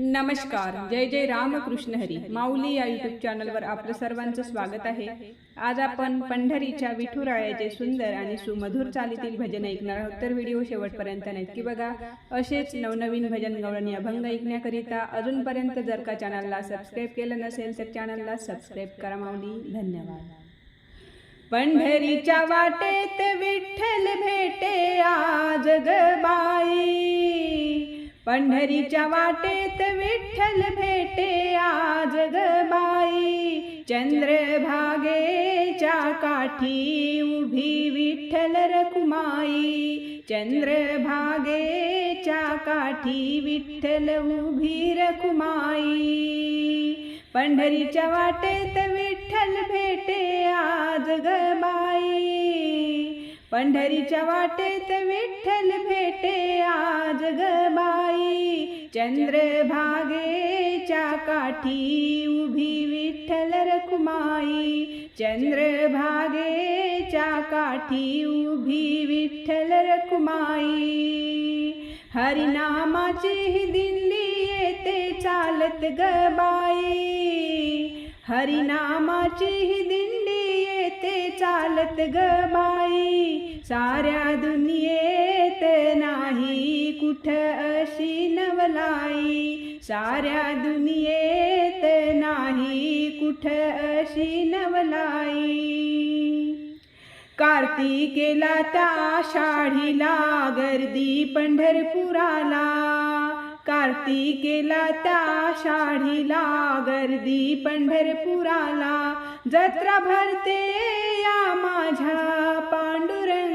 नमस्कार. जय जय रामकृष्ण हरी. माऊली या युट्यूब चॅनलवर आपलं सर्वांचं स्वागत आहे. आज आपण पंढरीच्या विठुरायाचे सुंदर आणि सुमधुर चालीतील भजन ऐकणार आहोत. तर व्हिडिओ शेवटपर्यंत नक्की बघा. असेच नवनवीन भजन गवळणी अभंग ऐकण्याकरिता अजूनपर्यंत जर का चॅनलला सबस्क्राईब केलं नसेल तर चॅनलला सबस्क्राईब करा माऊली. धन्यवाद. पंढरीच्या वाटेत विठ्ठल भेटे आज गबाई पंढरीच्या वाटेत विठ्ठल भेटे आज ग बाई. चंद्रभागेच्या काठी उभी विठ्ठल रकुमाई चंद्रभागेच्या काठी विठ्ठल उभी रकुमाई पंढरीच्या वाटेत विठ्ठल भेटे आज ग बाई. पंढरीच्या वाटेत विठ्ठल भेटे आज गबाई चंद्रभागेच्या काठी उभी विठ्ठल रखुमाई चंद्रभागेच्या काठी उभी विठ्ठल रखुमाई हरिनामाची ही दिंडी येते चालत गबाई हरिनामाची ही दिंडी चालत ग माई. साऱ्या दुनियेत नाही कुठ अशी नवलाई. साऱ्या दुनियेत नाही कुठ अशी नवलाई. कार्तिकेला त्या शाढीला गर्दी पंढरपुराला. कार्तिकेला त्या शाळीला गर्दी पंढरपुराला. जत्रा भरते या माझ्या पांडुरंगाची.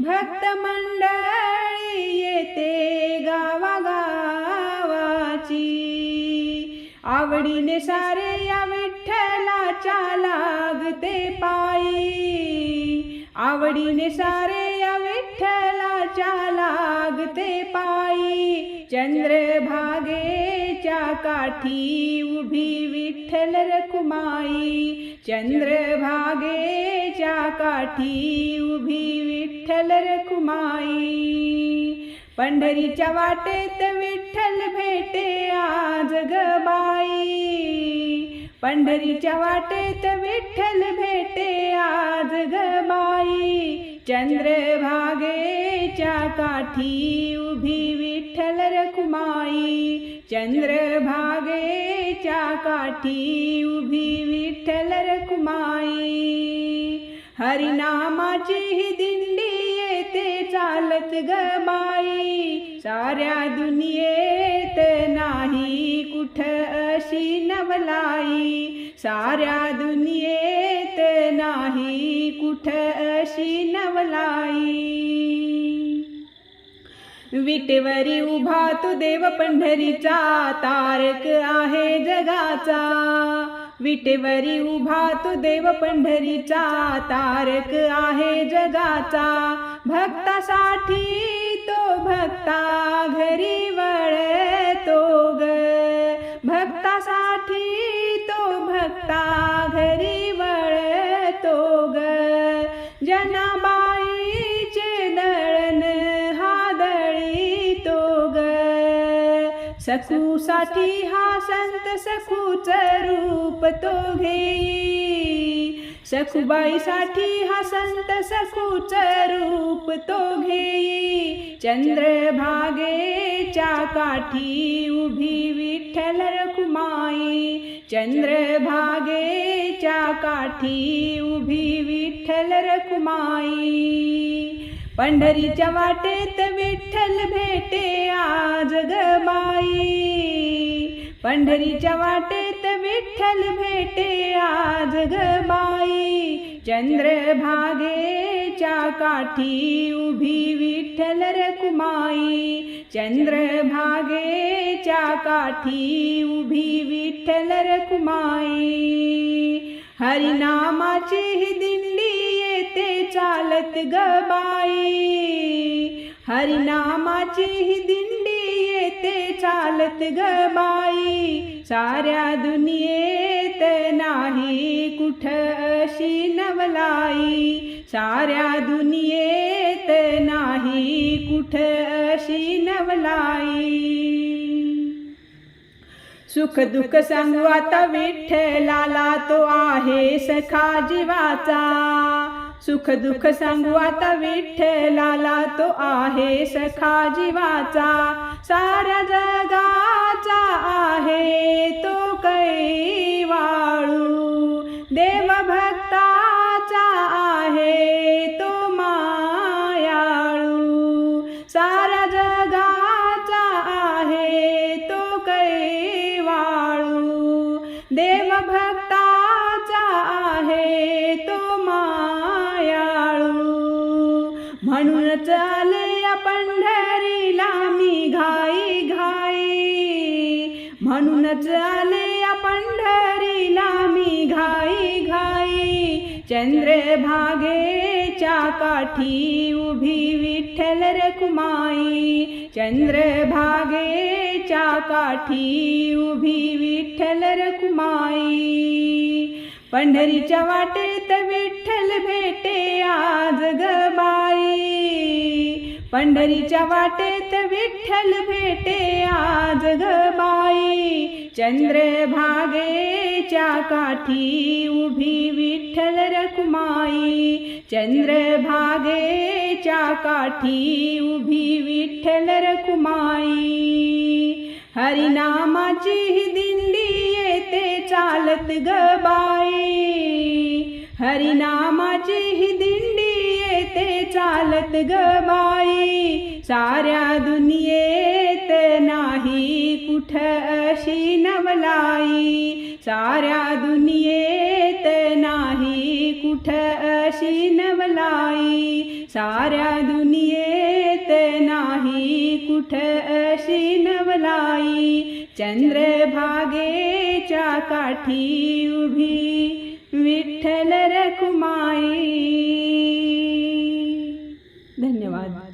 भक्त मंडळी येते गावागावाची. आवडीने सारे या विठ्ठलाच्या लागते पायी. आवडीने सारे विठ्ठलाच्या लागते पायी. चंद्रभागेच्या काठी उभी विठ्ठल रखुमाई चंद्रभागेच्या काठी उभी विठ्ठल रखुमाई पंढरीच्या वाटेत विठ्ठल भेटे आज गबाई पंढरीच्या वाटेत विठ्ठल भेटे आज गबाई चंद्रभागेच्या काठी उभी विठ्ठल रखुमाई चंद्रभागेच्या काठी उभी विठ्ठल रखुमाई हरिनामाची ही दिंडी येते चालत ग साऱ्या दुनियेत नाही कुठ अशी नवलाई। साऱ्या दुनियेत नाही कुठ अशी नवलाई? विटेवरी उभा तू देव पंढरीचा तारक आहे जगाचा. विटेवरी उभा तू देव पंढरीचा तारक आहे जगाचा. भक्तासाठी तो भक्ता घरी वळतो ग. भक्तासाठी तो भक्ता सखूसाठी हा संत सखूच रूप तो घेई. सखुबाईसाठी हा संत सखूच रूप तो घेई. चंद्रभागेच्या काठी उभी विठ्ठल रखुमाई. चंद्रभागेच्या काठी उभी विठ्ठल रखुमाई. पंढरीच्या वाटेत विठ्ठल भेटे आज गमाई पंढरीच्या वाटेत विठ्ठल भेटे आज गमाई बाई. चंद्रभागेच्या काठी उभी विठ्ठल रकुमाई चंद्रभागेच्या काठी उभी विठ्ठल रकुमाई हरिनामाची ही दिंडी येते चालत ग बाई. हरिनामाची ही दिंडी येते चालत चालत ग बाई. साऱ्या दुनियेत नाही कुठ अशी नवलाई. साऱ्या दुनियेत नाही कुठ अशी नवलाई. सुख दुःख सांगू आता विठ्ठलाला तो आहे सखा जीवाचा. सुख दुःख सांगू आता विठ्ठलाला तो आहे सखा जीवाचा. साऱ्या जगाचा आहे तो कैवाळू. देव म्हणून चाले पंढरीला मी घाई घाई. म्हणून चाले पंढरीला मी घाई घाई. चंद्रभागेच्या काठी उभी विठ्ठल रखुमाई चंद्रभागेच्या काठी उभी विठ्ठल रखुमाई पंढरीच्या वाटेत विठ्ठल भेटे आज गबाई पंढरीच्या वाटेत विठ्ठल भेटे आज गबाई बाई. चंद्रभागेच्या काठी उभी विठ्ठल रखुमाई. चंद्रभागेच्या काठी उभी विठ्ठल रखुमाई. हरिनामाची ही दिंडी येते चालत ग बाई. हरिनामाची ही दिंडी येते चालत ग बाई. साऱ्या दुनियेत नाही कुठ अशी नवलाई. साऱ्या दुनियेत नाही कुठ अशी नवलाई. साऱ्या दुनियेत कुठ अशी नवलाई? चंद्रभागेच्या काठी उभी विठ्ठल रखुमाई. धन्यवाद.